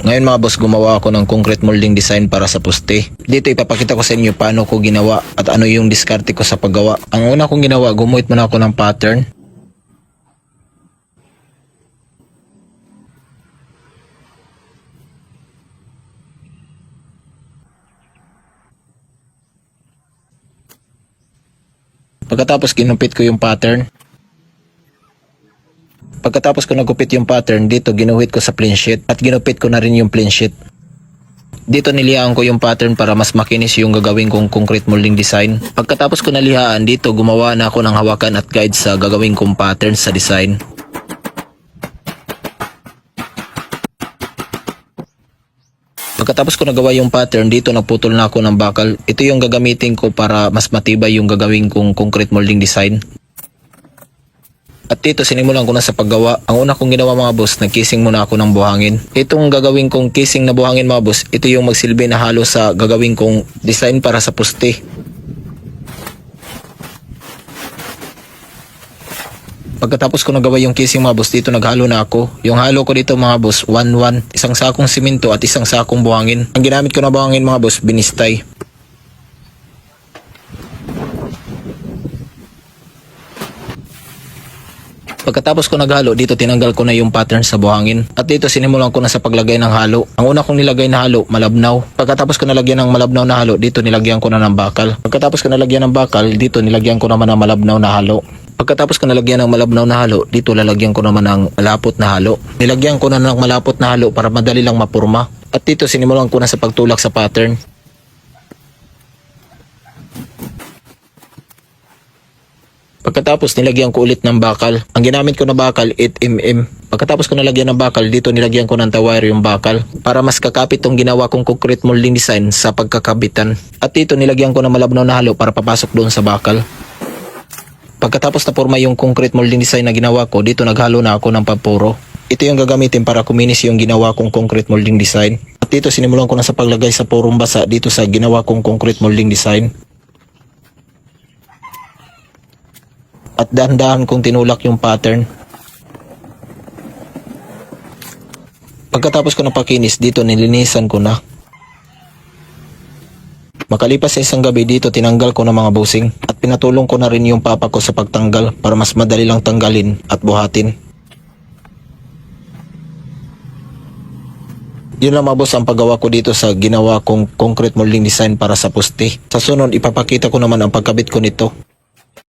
Ngayon mga boss, gumawa ako ng concrete molding design para sa poste. Dito ipapakita ko sa inyo paano ko ginawa at ano yung diskarte ko sa paggawa. Ang una kong ginawa, gumuhit muna ako ng pattern. Pagkatapos ginupit ko yung pattern. Pagkatapos ko nagupit yung pattern, dito ginuhit ko sa plain sheet at ginupit ko na rin yung plain sheet. Dito nilihaan ko yung pattern para mas makinis yung gagawin kong concrete molding design. Pagkatapos ko nalihaan, dito gumawa na ako ng hawakan at guide sa gagawin kong pattern sa design. Pagkatapos ko nagawa yung pattern, dito nagputol na ako ng bakal. Ito yung gagamitin ko para mas matibay yung gagawin kong concrete molding design. At dito sinimulan ko na sa paggawa. Ang una kong ginawa mga boss, nagkising muna ako ng buhangin. Itong gagawin kong kissing na buhangin mga boss, ito yung magsilbi na halo sa gagawin kong design para sa poste. Pagkatapos ko nagawa yung kissing mga boss, dito naghalo na ako. Yung halo ko dito mga boss, 1-1. Isang sakong simento at isang sakong buhangin. Ang ginamit ko na buhangin mga boss, binistay. Pagkatapos ko naghalo, dito tinanggal ko na yung pattern sa buhangin. At dito sinimulan ko na sa paglagay ng halo. Ang una kong nilagay na halo, malabnaw. Pagkatapos ko nalagyan ng malabnaw na halo, dito nilagyan ko na ng bakal. Pagkatapos ko nalagyan ng bakal, dito nilagyan ko naman ng malabnaw na halo. Pagkatapos ko nalagyan ng malabnaw na halo, dito lalagyan ko naman ng malapot na halo. Nilagyan ko na ng malapot na halo para madali lang mapurma. At dito sinimulan ko na sa pagtulak sa pattern. Pagkatapos nilagyan ko ulit ng bakal. Ang ginamit ko na bakal 8mm. Pagkatapos ko nalagyan ng bakal, dito nilagyan ko ng tawire yung bakal para mas kakapit tong ginawa kong concrete molding design sa pagkakabitan. At dito nilagyan ko ng malabnaw na halo para papasok doon sa bakal. Pagkatapos na forma yung concrete molding design na ginawa ko, dito naghalo na ako ng pampuro. Ito yung gagamitin para kuminis yung ginawa kong concrete molding design. At dito sinimulan ko na sa paglagay sa purong basa dito sa ginawa kong concrete molding design. At dahan-dahan kong tinulak yung pattern. Pagkatapos ko na pakinis, dito nilinisan ko na. Makalipas sa isang gabi dito, tinanggal ko ng mga busing at pinatulong ko na rin yung papa ko sa pagtanggal para mas madali lang tanggalin at buhatin. Yun lang mga boss ang paggawa ko dito sa ginawa kong concrete molding design para sa poste. Sa sunod, ipapakita ko naman ang pagkabit ko nito.